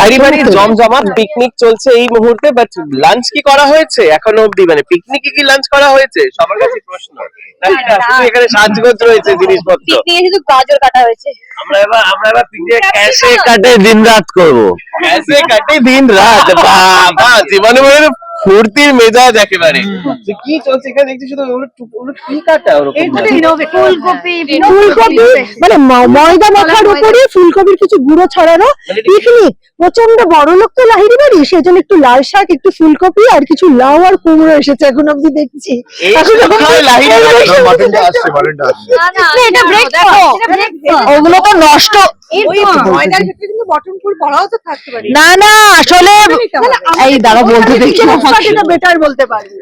লাহিড়ি বাড়ির জমজমাট পিকনিক চলছে এই মুহূর্তে বাট লাঞ্চ কি করা হয়েছে? এখনও অবধি মানে পিকনিকে কি লাঞ্চ করা হয়েছে? সবার কাছে প্রশ্ন। এখানে সাজগোজ রয়েছে জিনিসপত্র। পিকনিকে শুধু গাজর কাটা হয়েছে। আমরা এবার আমরা এবার পিকনিকে ক্যাশে কাটে দিন রাত করব ক্যাশে কাটে দিন রাত বাবা জীবনে মনে ফুর্তির মেজাজ একেবারে। কি চলছে এখানে দেখছি শুধু ওগুলো কি কাটা ওরকম ফুলকপি ফুলকপি মানে ময়দা মাখার উপরে ফুলকপির কিছু গুঁড়ো ছড়ানো। মানে পিকনিক প্রচণ্ড বড় লোক তো লাহিড়ি বাড়ি সেজন্য একটু লাল শাক একটু ফুলকপি আর কিছু লাউ আর কুমড়ো এসেছে এখন অব্দি দেখছি। ওগুলো তো নষ্ট। না না আসলে এই দাঁড়া বলতে দেখি। বেটার বলতে পারবি।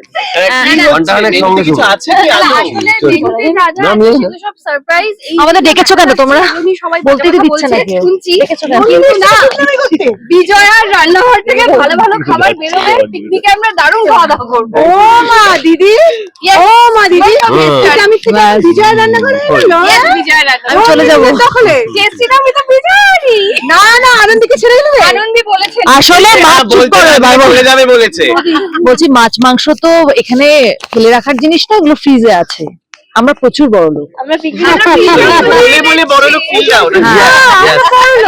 ঘন্টাখানেক সঙ্গে কিছু আছে কি? আদৌ? আসলে মেনুতে যা যা না, আছে আমি- সেগুলো সব সারপ্রাইজ আমাদের ডেকেছো কেন তোমরা? সবাই বলতে দিচ্ছে না ডেকেছো না বিজয়ার রান্নাঘর থেকে ভালো ভালো খাবার বেরোবে পিকনিকে আমরা দারুণ খাওয়া দাওয়া করব। ও মা দিদি। ও দিদি? আমি বিজয় রান্না করে এলো? রান্না আমি চলে যাব। তাহলে। না আমি তো বিজয়ারই না না আনন্দকে ছেড়ে দিলে। আনন্দি বলেছে। আসলে হ্যাঁ, চুপ। বলে যাবে বলেছে। বলছি মাছ মাংস তো এখানে ফেলে রাখার জিনিস না এগুলো ফ্রিজে আছে। আমরা প্রচুর বড় লোক।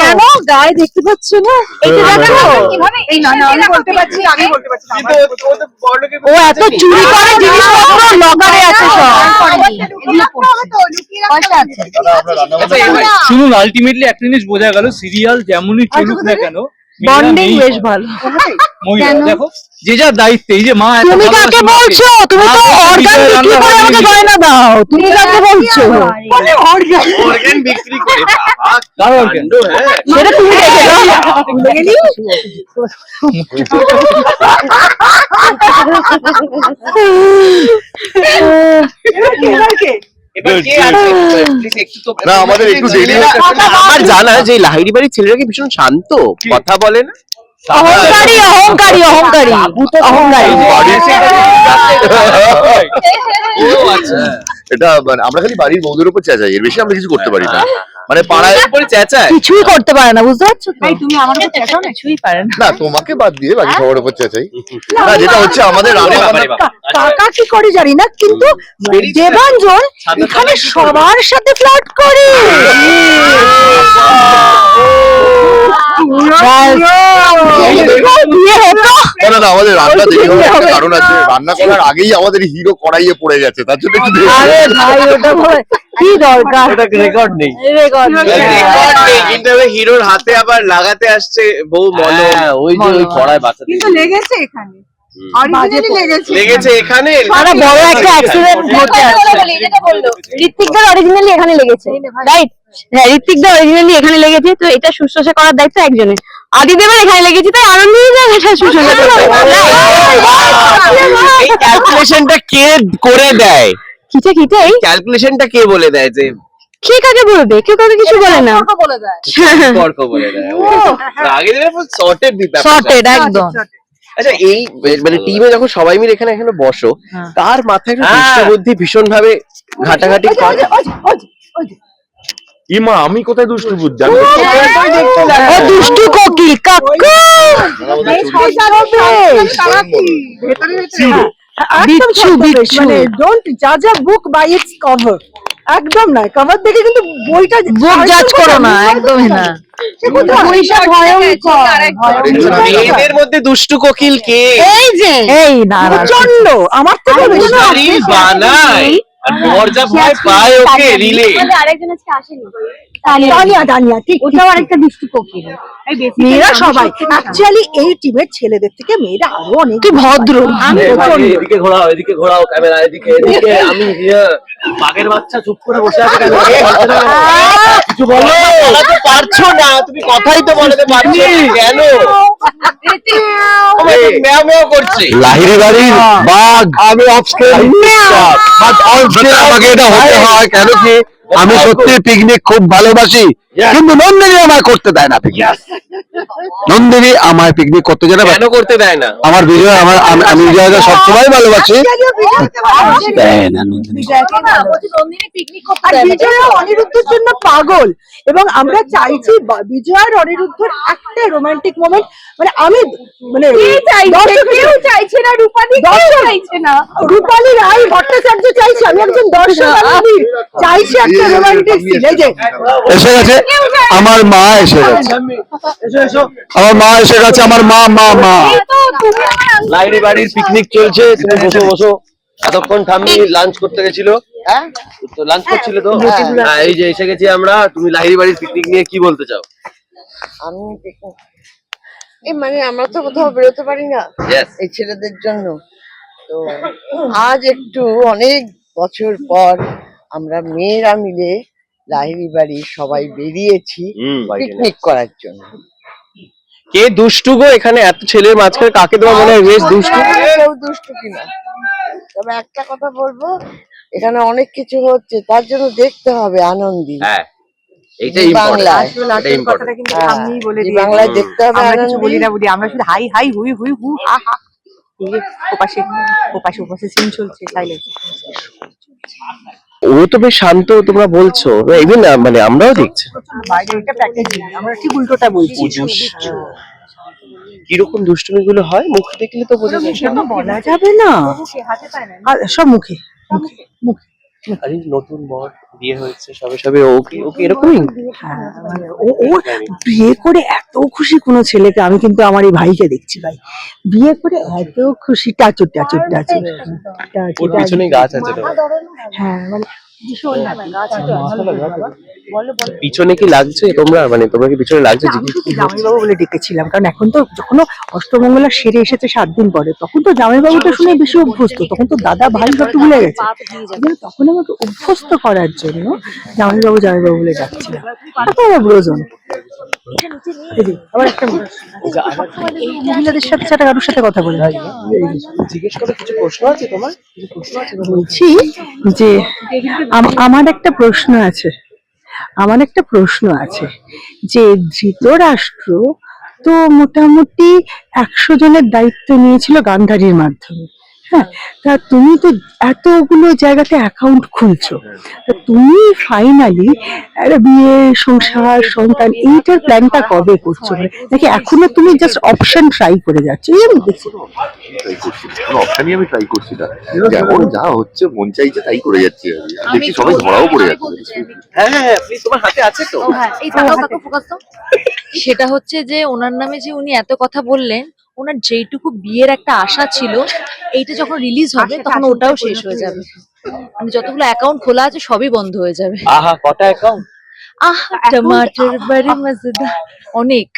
কেন? গায়ে দেখতে পাচ্ছ না? এই যে দেখো কীভাবে এই না না আমি বলতে পারছি আমি বলতে পারছি না, আমার ও এত চুরি করে জিনিসপত্র লকারে আছে সব? পয়সা আছে। আচ্ছা, শুনুন আলটিমেটলি একটা জিনিস বোঝা গেল সিরিয়াল যেমনই চলুক না কেন বন্ডিং বেশ ভালো। দেখো যে যার দায়িত্বে এই যে মা এত তুমি কাকে বলছো? তুমি তো অর্গান বিক্রি করে আমাকে গয়না দাও। তুমি কাকে বলছো অর্গান বিক্রি করে। কার। হ্যাঁ। সেটা তুমি দেখে দাও। এবার কে? না, আমাদের একটু দেরি আমার জানা যে লাহিড়ি বাড়ির ছেলেরা কি ভীষণ শান্ত? কথা বলে না? অহংকারী অহংকারী অহংকারী। অহংকারী। ও আচ্ছা এটা মানে আমরা খালি বাড়ির বৌদের উপর চেঁচাই এর বেশি আমরা কিছু করতে পারি না মানে পাড়ায় উপরে চেঁচায় কিছুই করতে পারে না বুঝতে পারছ তো? তুমি আমার কাছে চেঁচাও না কিছুই পারে না না তোমাকে বাদ দিয়ে বাকি সবার উপর চেঁচাই না যেটা হচ্ছে আমাদের। কাকা কি করে জানি না কিন্তু দেবাঞ্জন এখানে সবার সাথে ফ্লার্ট করে বিয়ে হতো না, না না আমাদের রান্না দেরি হওয়ার কারণ আছে রান্না করার আগেই আমাদের হিরো কড়াইয়ে পড়ে গেছে তার জন্য একটু আরে ভাই ওটা কি দরকার? রেকর্ড নেই। রেকর্ড রেকর্ড নেই। কিন্তু হিরোর হাতে আবার লাগাতে আসছে বউ মল ওই যে ওই কড়াই বাচ্চা কিন্তু লেগেছে এখানে। অরিজিনালি লেগেছে। লেগেছে এখানে আরে বড় একটা অ্যাক্সিডেন্ট ঘটে আছে বলি যেটা বলল। ঋত্বিকদার অরিজিনালি এখানে লেগেছে। রাইট হ্যাঁ ঋত্বিকদার অরিজিনালি এখানে লেগেছে তো এটা শুশ্রূষা করার দায়িত্ব একজনের। আদিদেবের এখানে লেগেছে তাই শুশ্রূষা এই ক্যালকুলেশনটা কে করে দেয়? এই ক্যালকুলেশনটা কে বলে দেয় যে কে কাকে বলবে? কেউ কাকে কিছু বলে না। বলে দেয়। তর্ক বলে দেয়। আগে দিনে সর্টেড দিতে সর্টেড একদম। আচ্ছা এই মানে টিমে যখন সবাই মিলে এখানে এখানে বসো তার মাথায় একটু দুষ্ট বুদ্ধি ভীষণ ভাবে ঘাটাঘাটি ইমা আমি কোথায় দুষ্টু বুদ্ধি? দুষ্টু কোকিল কাকু! বিচ্ছু বিচ্ছু। মানে ডোন্ট জাজ a book by its cover একদম না কভার দেখে কিন্তু বইটা বুক জাজ করো না একদমই না। মেয়েদের মধ্যে দুষ্টু কোকিল কে? এই যে। এই না প্রচণ্ড আমার থেকে বেশি বানায়। আর দরজা ভয় পায় ওকে রিলে আরেকজন আজকে আসেনি। তানিয়া। তানিয়া ঠিক ওটাও আরেকটা দুষ্টু কোকিল। মেয়েরা সবাই। অ্যাকচুয়ালি এই টিমের ছেলেদের থেকে মেয়েরা আরও অনেক কি ভদ্র। আমি এদিকে ঘোরাও এদিকে ঘোরাও ক্যামেরা এদিকে এদিকে আমি বাঘের বাচ্চা চুপ করে বসে আছে কিছু বলো? বলাতে পারছ না তুমি কথাই তো বলতে পারছ কেন? ম্যাও ম্যাও করছে। লাহিরি বাড়ির বাঘ। আমি অফ বাট অন আমাকে এটা হতে হয় কেন কি? আমি সত্যি পিকনিক খুব ভালোবাসি। কিন্তু নন্দিনী আমায় করতে দেয় না পিকনিক নন্দিনী আমায় পিকনিক করতে যায় না। কেন করতে দেয় না? আমার বিজয় আমার আমি- বিজয়কে সবসময় ভালোবাসি। দেয় না নন্দিনী। নন্দিনী। পিকনিক করতে আর বিজয় অনিরুদ্ধের জন্য পাগল। এবং আমরা চাইছি বিজয় আর অনিরুদ্ধর একটা রোমান্টিক মোমেন্ট মানে আমি মানে কেউ চাইছে না চাইছে রূপালী রায় ভট্টাচার্য চাইছি আমি একজন দর্শক চাইছি একটা রোমান্টিক এসে গেছে। আমার মা এসে গেছে। এসো এসো। আমার মা এসে গেছে আমার মা মা মা। লাইরি বাড়ির পিকনিক চলছে তুমি বসো বসো। এতক্ষণ ঠাম্মি লাঞ্চ করতে গেছিল। তো লাঞ্চ করছিলে তো? হ্যাঁ, এই যে এসে গেছি আমরা তুমি লাহিরি বাড়ির পিকনিক নিয়ে কি বলতে চাও? আমি দেখুন এই মানে আমরা তো কোথাও বেরোতে পারি না. এই ছেলেদের জন্য। তো আজ একটু অনেক বছর পর আমরা মেয়েরা মিলে লাহিড়ি বাড়ি সবাই বেরিয়েছি পিকনিক করার জন্য। কে দুষ্টু গো? এখানে এত ছেলের মাঝখানে কাকে তোমার মনে হয়? বেশ দুষ্টু। কেউ দুষ্টু কিনা তবে একটা কথা বলব এখানে অনেক কিছু হচ্ছে তার জন্য দেখতে হবে আনন্দী হ্যাঁ বাংলায়। কিন্তু হ্যাঁ, সামনেই বলে জি দিয়েছি। বাংলায় দেখতে হবে আমরা কিছু বলি না বলি আমরা শুধু হাই হাই হুই হুই হু হা হা। ওপাশে ওপাশে ওপাশে সিন চলছে তাইলে ও তো বেশ শান্ত তোমরা বলছো। ইভেন মানে আমরাও দেখছি। বাইরে এটা প্যাকেজিং আমরা ঠিক উল্টোটা বলছি। কীরকম দুষ্টুমি গুলো হয়? মুখ দেখলে তো বোঝা যায় বলা যাবে না। আর সব মুখে। মুখে। মুখে। আরে নতুন বর বিয়ে হয়েছে সবে সবে ওকে ওকে এরকমই? হ্যাঁ, মানে ও ও বিয়ে করে এত খুশি কোনো ছেলেকে আমি কিন্তু আমার এই ভাইকে দেখছি ভাই। বিয়ে করে এত খুশি টাচুর টাচুর টাচুর টাচুর, ওর পিছনে গাছ আছে হ্যাঁ মানে ভীষণ গাছ আছে পিছনে কি লাগছে তোমরা? মানে তোমরা কি পিছনে লাগছে? আমি জামাইবাবু বলে ডেকেছিলাম কারণ এখন তো যখন অষ্টমঙ্গলা সেরে এসেছে সাত দিন পরে তখন তো জামাইবাবুটা শুনে বেশি অভ্যস্ত তখন তো দাদা ভাই সব ভুলে গেছে। তখন আমাকে অভ্যস্ত করার জন্য জামাইবাবু জামাইবাবু বলে ডাকছিলাম এখন আমার আবার একটা এই মহিলাদের সাথে সাথে কারোর সাথে কথা বলে জিজ্ঞেস করো কিছু প্রশ্ন আছে তোমার? কিছু প্রশ্ন আছে বলছি যে আমার একটা প্রশ্ন আছে। আমার একটা প্রশ্ন আছে যে ধৃতরাষ্ট্র তো মোটামুটি একশো জনের দায়িত্ব নিয়েছিল গান্ধারীর মাধ্যমে। হ্যাঁ তা তুমি তো এতগুলো জায়গাতে অ্যাকাউন্ট খুলছো তা তুমি ফাইনালি একটা বিয়ে সংসার সন্তান এইটার প্ল্যানটা কবে করছ মানে নাকি এখনও তুমি জাস্ট অপশন ট্রাই করে যাচ্ছ এই আমি দেখছি অপশনই আমি ট্রাই করছি না যেমন যা হচ্ছে মন চাইছে তাই করে যাচ্ছি আমি দেখছি সবাই ধরাও পড়ে যাচ্ছে হ্যাঁ হ্যাঁ প্লিজ তোমার হাতে আছে তো হ্যাঁ এই তাকাও কাকু ফোকাস দাও সেটা হচ্ছে যে ওনার নামে যে উনি এত কথা বললেন ওনার যেইটুকু বিয়ের একটা আশা ছিল এইটা যখন রিলিজ হবে তখন ওটাও শেষ হয়ে যাবে। মানে যতগুলো অ্যাকাউন্ট খোলা আছে সবই বন্ধ হয়ে যাবে। আহা কটা অ্যাকাউন্ট আহ টমাটার বাড়ি মজেদার অনেক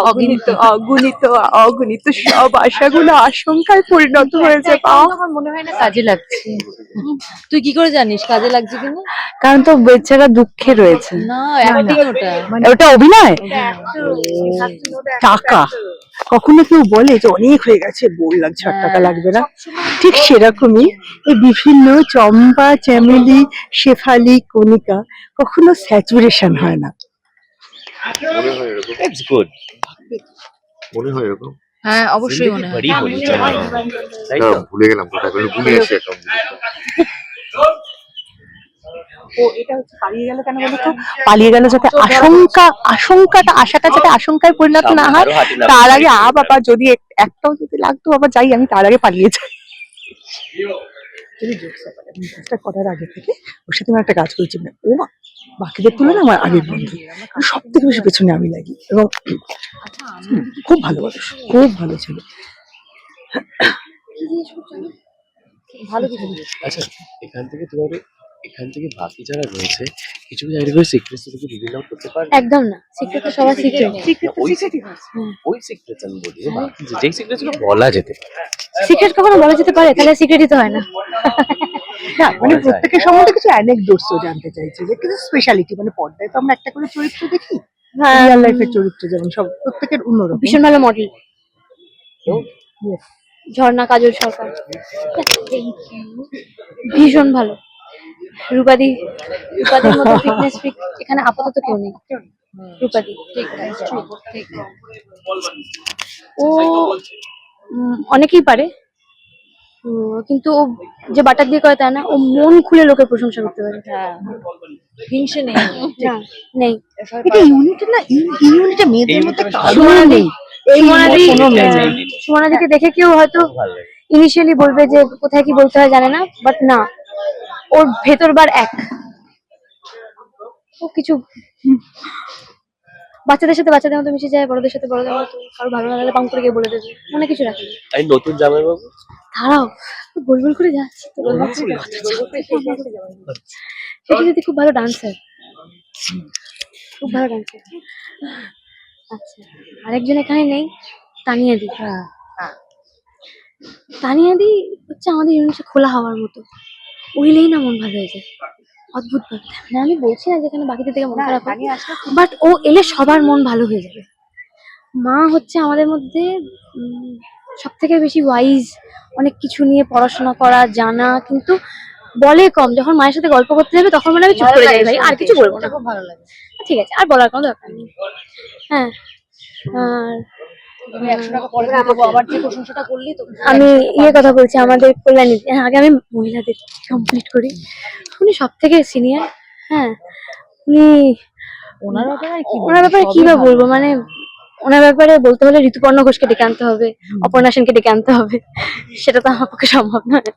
অগণিত অগণিত অগণিত সব আশাগুলো আশঙ্কায় পরিণত হয়েছে আমার মনে হয় না কাজে লাগছে। তুই কি করে জানিস কাজে লাগছে কিনা কারণ তো বেচারা দুঃখে রয়েছে। না ওটা। ওটা অভিনয়? টাকা। কখনো কেউ বলে যে অনেক হয়ে গেছে বোর লাগছে আর টাকা লাগবে না। ঠিক সেরকমই এই বিভিন্ন চম্পা চ্যামেলি শেফালি কণিকা কখনো স্যাচুরেশন হয় না। মনে হয় এরকম? ইটস গুড মনে হয় এরকম? হ্যাঁ অবশ্যই মনে হয়। না, ভুলে গেলাম কথা বলে ভুলে এসে অ্যাকাউন্ট ও এটা হচ্ছে পালিয়ে গেল কেন বলতো পালিয়ে গেল যাতে আশঙ্কা আশঙ্কাটা আশাটা যাতে আশঙ্কায় পরিণত না হয় তার আগে আ বাবা যদি একটাও যদি লাগতো বাবা যাই আমি তার আগে পালিয়ে যাই। যদি করার আগে থেকে ওর সাথে আমি একটা কাজ করেছি মানে ও মা, বাকিদের তুলনায় আমার আগের বন্ধু। সব থেকে বেশি পেছনে আমি লাগি এবং খুব ভালো মানুষ খুব ভালো ছিল। আচ্ছা এখান থেকে তোমাকে এখান থেকে বাকি যারা রয়েছে কিছু জায়গায় করে সিক্রেটস তুমি রিভিল আউট করতে পারবে। একদম না সিক্রেট তো সবার সিক্রেট ওই ওই সিক্রেটস আমি বলি বাকি যে গুলো বলা যেতে পারে। সিক্রেট কখনো বলা যেতে পারে তাহলে সিক্রেটই তো হয় না। না মানে প্রত্যেকের সম্বন্ধে কিছু অ্যানেকডোটসও জানতে চাইছে যে কিছু স্পেশালিটি মানে পর্দায় তো আমরা একটা করে চরিত্র দেখি রিয়েল লাইফের চরিত্র যেমন সব প্রত্যেকের অন্যরকম। ভীষণ ভালো মডেল ঝর্ণা কাজল সরকার। ভীষণ ভালো। রূপাদি রূপাদির মতো ফিটনেস ফিট এখানে আপাতত কেউ নেই। রূপাদি ঠিক তাই ঠিক ও অনেকেই পারে। কিন্তু ও যে বাটার দিয়ে করে তা না ও মন খুলে লোকের প্রশংসা করতে পারে। হ্যাঁ হিংসে নেই। না নেই। এটা ইউনিটে না ইউনিটে মেয়েদের মধ্যে কারও সুমনা নেই। সুমনাদিকে দেখে কেউ হয়তো ইনিশিয়ালি বলবে যে কোথায় কি বলতে হয় জানে না বাট না। ওর ভেতর বার এক। ও কিছু বাচ্চাদের সাথে বাচ্চাদের মতো মিশে যায় বড়দের সাথে বড়দের মতো কারও ভালো না লাগলে পাং করে গিয়ে বলে দেবে মনে কিছু রাখে। এই নতুন জামাই বাবু? দাঁড়াও গোলগোল করে যাচ্ছে সেটা যদি খুব ভালো ডান্সার খুব ভালো ডান্সার আচ্ছা আরেকজন এখানে নেই তানিয়া দি। তানিয়া দি হচ্ছে আমাদের ইউনিটে খোলা হওয়ার মতো। ওইলেই না মন ভালো হয়ে যায়। অদ্ভুত মানে আমি বলছি না যেখানে বাকিদের থেকে মন খারাপ বাট ও এলে সবার মন ভালো হয়ে যাবে। মা হচ্ছে আমাদের মধ্যে সব থেকে বেশি ওয়াইজ অনেক কিছু নিয়ে পড়াশোনা করা জানা কিন্তু বলে কম। যখন মায়ের সাথে গল্প করতে যাবে তখন মানে আমি চুপ করে যাই ভাই আর কিছু বলব না। খুব ভালো লাগে। ঠিক আছে আর বলার কোনো দরকার নেই। হ্যাঁ আর তুমি একশো টাকা পরে দেবো আবার যে প্রশংসাটা করলি তো আমি ইয়ে কথা বলছি আমাদের কল্যাণী হ্যাঁ, আগে আমি মহিলাদের কমপ্লিট করি। উনি সব থেকে সিনিয়র হ্যাঁ উনি ওনার ব্যাপারে কি ওনার ব্যাপারে কি বা বলব? মানে ওনার ব্যাপারে বলতে হলে ঋতুপর্ণ ঘোষকে ডেকে আনতে হবে অপর্ণা সেনকে ডেকে আনতে হবে সেটা তো আমার পক্ষে সম্ভব নয়।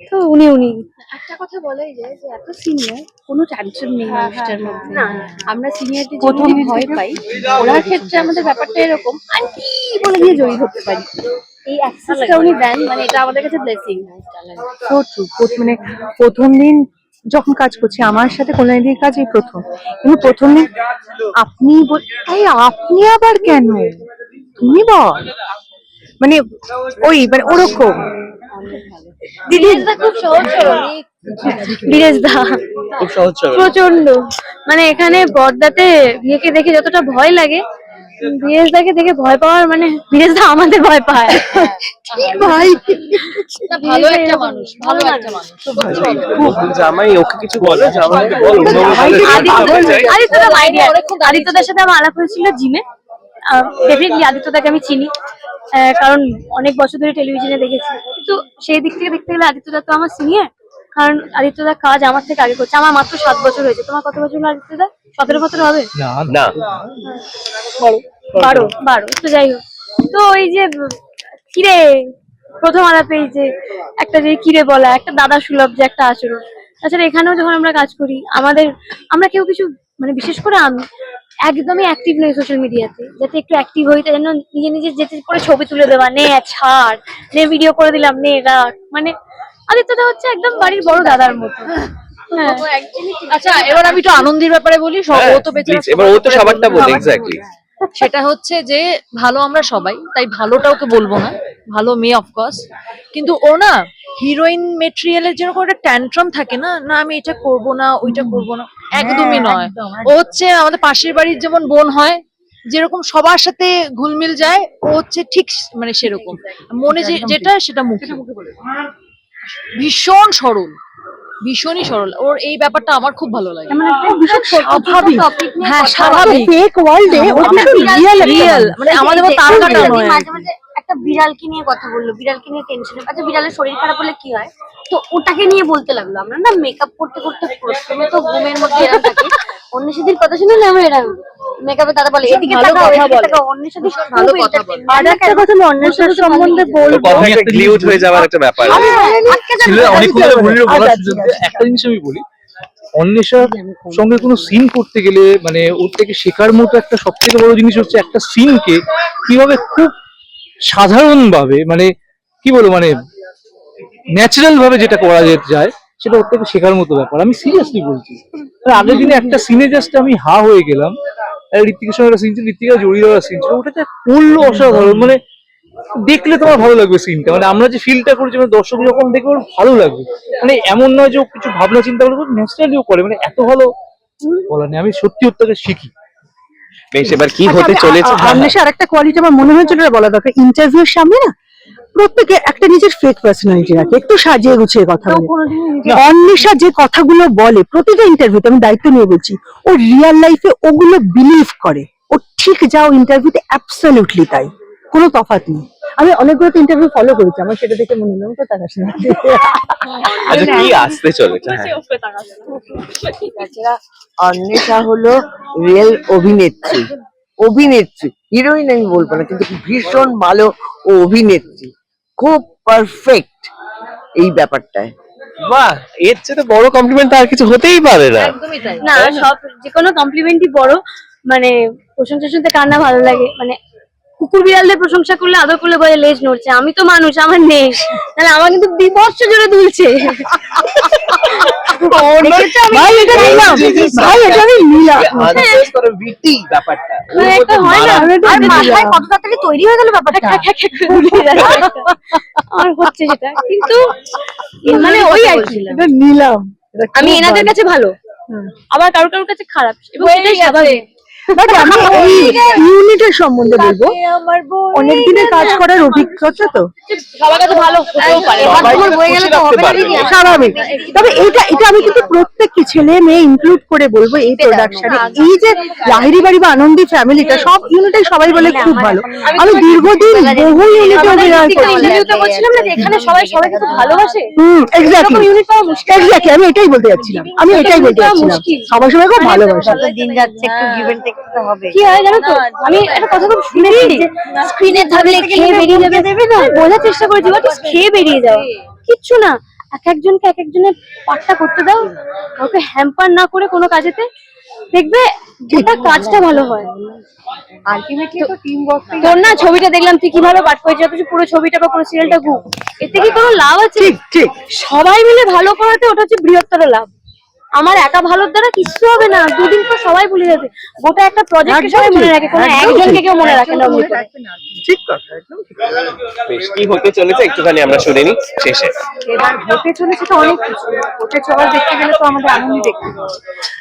তো উনি উনি। একটা কথা বলাই যায় যে এত সিনিয়র কোনো টেনশন নেই মানুষটার মধ্যে। না আমরা সিনিয়রদের জন্য যদি ভয় পাই। ওনার ক্ষেত্রে আমাদের ব্যাপারটা এরকম আন্টি বলে দিয়ে জয়ী হতে পারি। এই অ্যাক্সেসটা উনি দেন মানে এটা আমাদের কাছে ব্লেসিং true. মানে প্রথম দিন যখন কাজ করছি আমার সাথে কল্যাণীর কাজ এই প্রথম। কিন্তু প্রথম দিন আপনি বল- এই আপনি আবার কেন? তুমি বল। মানে ওই মানে ওরকম। খুব সহজ দা খুব সহজ প্রচণ্ড মানে এখানে বর্দাতে বিয়েকে দেখে যতটা ভয় লাগে দাকে দেখে ভয় পাওয়ার মানে বিরেশ দা আমাদের ভয় পায়। ভাই। না, ভালো একটা মানুষ ভালো একটা মানুষ। জামাই ওকে কিছু বলো? জামাইকে বলো আদিত্যদা মাইডিয়া আদিত্যদার সাথে আমার আলাপ হয়েছিল জিমে। ডেফিনেটলি আদিত্যদাকে আমি চিনি। আহ, কারণ অনেক বছর ধরে টেলিভিশনে দেখেছি। তো সেই দিক থেকে দেখতে গেলে আদিত্যদা তো আমার সিনিয়র কারণ আদিত্যদা কাজ আমার থেকে আগে করছে। আমার মাত্র সাত বছর হয়েছে। তোমার কত বছর হলো আদিত্যদা সতেরো বছর হবে? না। না। বারো। বারো। তো যাই হোক। তো ওই যে কিরে? প্রথম আলাপে এই যে একটা যে কিরে বলা একটা দাদা সুলভ যে একটা আচরণ। তাছাড়া এখানেও যখন আমরা কাজ করি আমাদের আমরা কেউ কিছু মানে বিশেষ করে আমি একদমই অ্যাক্টিভ নই সোশ্যাল মিডিয়াতে যাতে একটু অ্যাক্টিভ হই তাই জন্য নিজে নিজে যেতে করে ছবি তুলে দেওয়া নে ছাড় নে ভিডিও করে দিলাম নে রাখ। মানে আদিত্যটা হচ্ছে একদম বাড়ির বড় দাদার মতো। হ্যাঁ। আচ্ছা এবার আমি একটু আনন্দের ব্যাপারে বলি সব ও তো বেচারা এবার ও তো সবারটা বলে এক্স্যাক্টলি সেটা হচ্ছে যে ভালো আমরা সবাই তাই ভালোটা ওকে বলব না। ভালো মেয়ে অফকোর্স কিন্তু ও না হিরোইন মেটেরিয়ালের যেরকম একটা ট্যান্ট্রাম থাকে না না আমি এটা করব না ওইটা করব না একদমই নয়। ও হচ্ছে আমাদের পাশের বাড়ির যেমন বোন হয় যেরকম সবার সাথে ঘুলমিল যায় ও হচ্ছে ঠিক মানে সেরকম। মনে যে যেটা সেটা মুখে। ভীষণ সরল ভীষণই সরল। ওর এই ব্যাপারটা আমার খুব ভালো লাগে। মানে স্বাভাবিক। হ্যাঁ স্বাভাবিক। ওয়ার্ল্ডে ওটা রিয়েল রিয়েল মানে আমাদের মতো তার কাটা নয়। মাঝে মাঝে একটা বিড়ালকে নিয়ে কথা বলল বিড়ালকে নিয়ে টেনশন আচ্ছা বিড়ালের শরীর খারাপ হলে কি হয়? তো ওটাকে নিয়ে বলতে লাগল আমরা না মেকআপ করতে করতে প্রথমে তো ঘুমের মধ্যে এরকম থাকি অন্য সেদিন কথা শুনে না আমরা এরকম মেকআপে দাদা বলে এদিকে ভালো তাকাও কথা এদিকে বলে। তাকাও অন্য সেদিন ভালো কথা বলে। আর একটা কথা আমি অন্বেষার সম্বন্ধে বলব। কথা একটা গ্লিউট হয়ে যাওয়ার একটা ব্যাপার ছিল অনেকগুলো ভুলের বলার আচ্ছা, একটা জিনিস আমি বলি অন্বেষার সঙ্গে কোনো সিন করতে গেলে মানে ওর থেকে শেখার মতো একটা সব থেকে বড় জিনিস হচ্ছে একটা সিনকে কীভাবে খুব সাধারণ ভাবে মানে কি বলব মানে ন্যাচারাল ভাবে যেটা করা যায়, সেটা ওর শেখার মতো ব্যাপার। আমি সিরিয়াসলি বলছি। আগের দিনে একটা সিনে জাস্ট আমি হা হয়ে গেলাম। ঋত্বিকের সঙ্গে একটা সিন ছিল, ঋত্বিকা জড়িয়ে দেওয়ার সিন ছিল। ওটাতে করল অসাধারণ মানে দেখলে তোমার ভালো লাগবে সিনটা মানে আমরা যে ফিলটা করেছি মানে দর্শক যখন দেখবে ওর ভালো লাগবে। মানে এমন নয় যে কিছু ভাবনা চিন্তা করে ন্যাচারালি ও করে। মানে এত ভালো বলা নেই। আমি সত্যি ওর থেকে শিখি। বেশ এবার কি হতে চলেছে অন্বেষা আরেকটা কোয়ালিটি আমার মনে হয়েছিল বলা দরকার। ইন্টারভিউর সামনে না প্রত্যেকে একটা নিজের ফেক পার্সোনালিটি রাখে একটু সাজিয়ে গুছিয়ে কথা তো বলে। অন্বেষা যে কথাগুলো বলে প্রতিটা ইন্টারভিউতে আমি দায়িত্ব নিয়ে বলছি ও রিয়েল লাইফে ওগুলো বিলিভ করে। ও ঠিক যাও ইন্টারভিউতে অ্যাবসলিউটলি তাই কোনো তফাৎ নেই। আমি অনেকগুলো তো ইন্টারভিউ ফলো করেছি আমার সেটা দেখে মনে হলো তো তাকাস না আচ্ছা কি আসতে চলেছে? হ্যাঁ। তাছাড়া অন্বেষা হলো রিয়েল অভিনেত্রী। অভিনেত্রী হিরোইন আমি বলব না কিন্তু ভীষণ ভালো ও অভিনেত্রী। খুব পারফেক্ট এই ব্যাপারটায়। বাহ এর চেয়ে তো বড় কমপ্লিমেন্ট আর কিছু হতেই পারে না। একদমই তাই। না সব যে কোনো কমপ্লিমেন্টই বড়। মানে প্রশংসা শুনতে কার না ভালো লাগে? মানে কুকুর বিড়ালদের প্রশংসা করলে আদর করলে বলে লেজ নড়ছে। আমি তো মানুষ আমার নেশ। তাহলে আমার কিন্তু বিভৎস জোরে দুলছে। ভাই এটা নিলাম ভাই এটা আমি নিলাম আনসার করে বিটি ব্যাপারটা। ওর মানে একটা মধ্যে হয় না। মারা- আর মাথায় কত তাড়াতাড়ি তৈরি হয়ে গেল ব্যাপারটা। আমার হচ্ছে সেটা। কিন্তু মানে ওই আর কি। নিলাম। আমি এনাদের কাছে ভালো। আবার কারোর কারোর কাছে খারাপ। এবং স্বাভাবিক। বাট আমি এই ইউনিটের সম্বন্ধে বলব। অনেক দিনের কাজ করার অভিজ্ঞতা তো। সবার কাছে ভালো। স্বাভাবিক। তবে এটা এটা আমি কিন্তু প্রত্যেককে ছেলে মেয়ে ইনক্লুড করে বলব এই প্রোডাকশনে এই যে লাহিড়ি বাড়ি বা আনন্দি ফ্যামিলিটা সব ইউনিটে সবাই বলে খুব ভালো। আমি দীর্ঘদিন বহু ইউনিটে অভিনয় করছি। আমি এটাই বলতে যাচ্ছিলাম। আমি এটাই বলতে যাচ্ছিলাম। সবাই সবাই খুব ভালোবাসে। দিন যাচ্ছে একটু গিভেন হবে। কি হয় জানো তো? আমি একটা কথা খুব শুনেছি যে স্ক্রিনে থাকলে খেয়ে বেরিয়ে যাবে। আমি বোঝার চেষ্টা করেছি বাট খেয়ে বেরিয়ে যাও। কিচ্ছু না এক একজনকে এক একজনের পাঠটা করতে দাও কাউকে হ্যাম্পার না করে কোনো কাজেতে। দেখবে যেটা কাজটা ভালো হয়। আলটিমেটলি তো টিম ওয়ার্ক তোর না ছবিটা দেখলাম তুই কি ভালো পাঠ করেছিস? অথচ পুরো ছবিটা বা পুরো সিরিয়ালটা গুপ এতে কি কোনো লাভ আছে? ঠিক ঠিক। সবাই মিলে ভালো করাতে ওটা হচ্ছে বৃহত্তর লাভ। আমার একা ভালোর দ্বারা কিছু হবে না। দুদিন পর সবাই ভুলে যাবে। গোটা একটা প্রজেক্টকে সবাই মনে রাখে কোনো একজনকে কেউ মনে রাখে না ঠিক কথা একদম বেশ কি হতে চলেছে একটুখানি আমরা শুনে নিই শেষে। এবার হতে চলেছে তো অনেক কিছু। হতে চলার দেখতে গেলে তো আমাদের আনন্দ দেখতে হবে।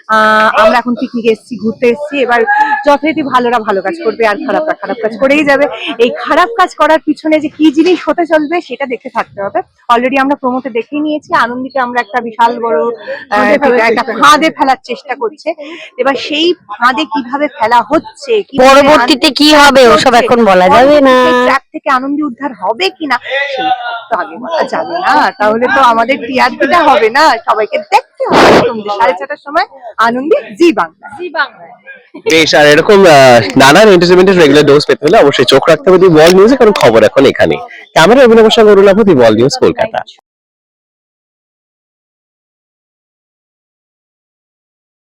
আহ, আমরা এখন পিকনিকে এসেছি ঘুরতে এসেছি। এবার যথারীতি ভালোরা ভালো কাজ করবে আর খারাপরা খারাপ কাজ করেই যাবে। এই খারাপ কাজ করার পিছনে যে কি জিনিস হতে চলবে সেটা দেখতে থাকতে হবে। অলরেডি আমরা প্রমোতে দেখে নিয়েছি আনন্দিতে আমরা একটা বিশাল বড় একটা ফাঁদে ফেলার চেষ্টা করছে। এবার সেই ফাঁদে কীভাবে ফেলা হচ্ছে পরবর্তীতে কি হবে ওসব এখন বলা যাবে না। ট্র্যাক থেকে আনন্দি উদ্ধার হবে কিনা তো আগে বলা যাবে না। তাহলে তো আমাদের টিআরপিটা হবে না সবাইকে দেখতে হবে। সাড়ে ছটার সময় আনন্দি জি বাংলা। বেশ আর এরকম আহ, নানান এন্টারটেনমেন্টের রেগুলার ডোজ পেতে হলে অবশ্যই চোখ রাখতে হবে দি ওয়ার্ল্ড নিউজে কারণ খবর এখন এখানে ক্যামেরা অভিনব সঙ্গে Arunabha the world news Kolkata.